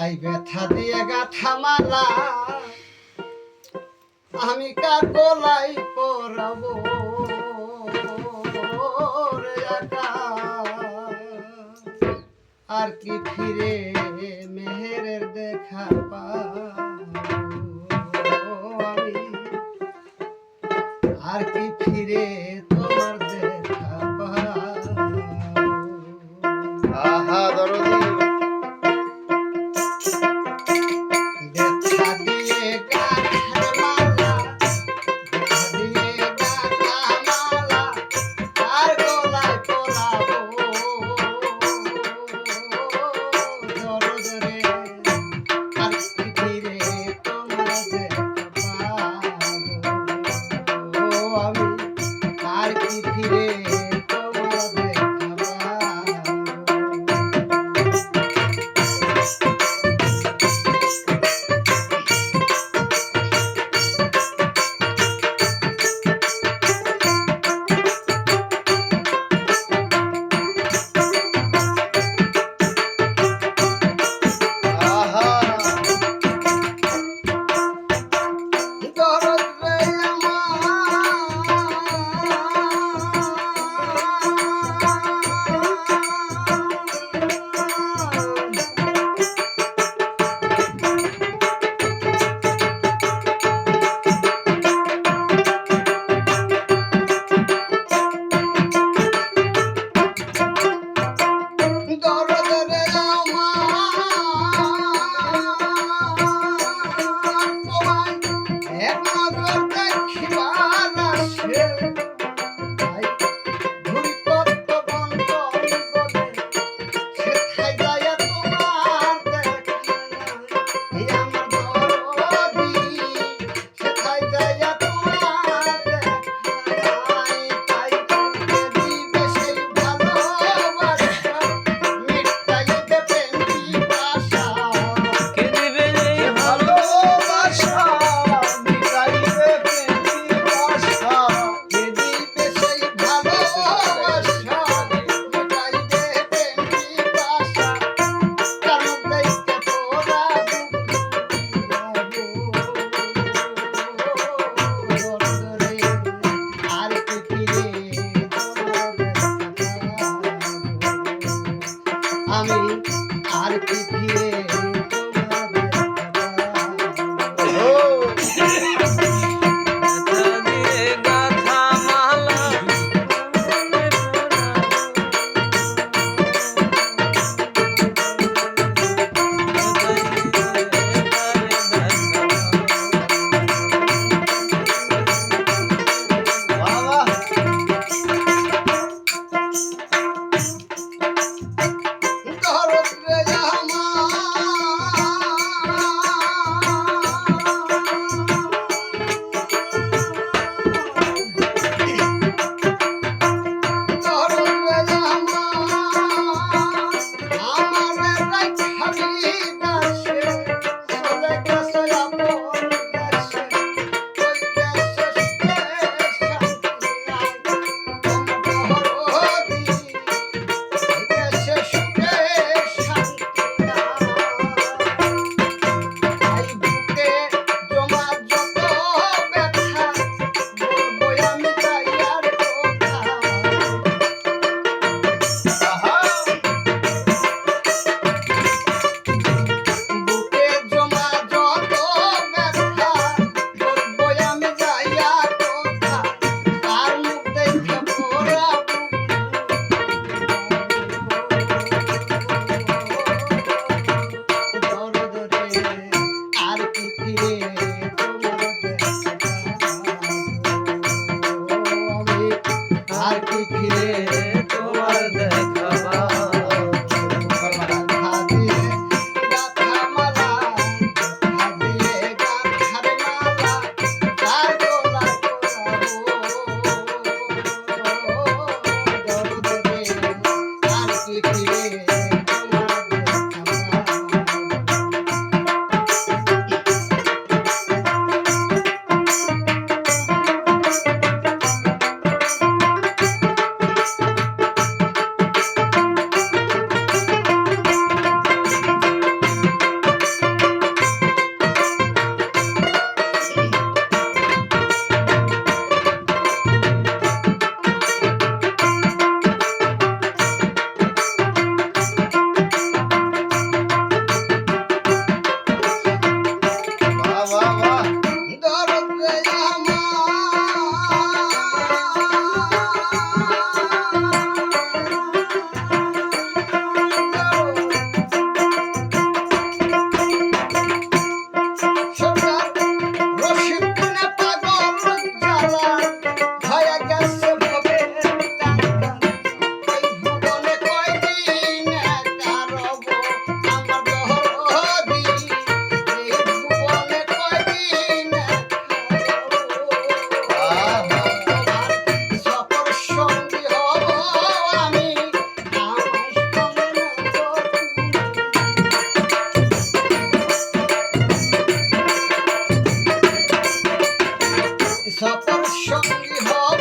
তাই ব্যথা দিয়ে গাথা মালা। আমি কার গলাই পরাবো আর কি ফিরে মেহেরের দেখা পা আর কি ফিরে Sapat Şanlıhan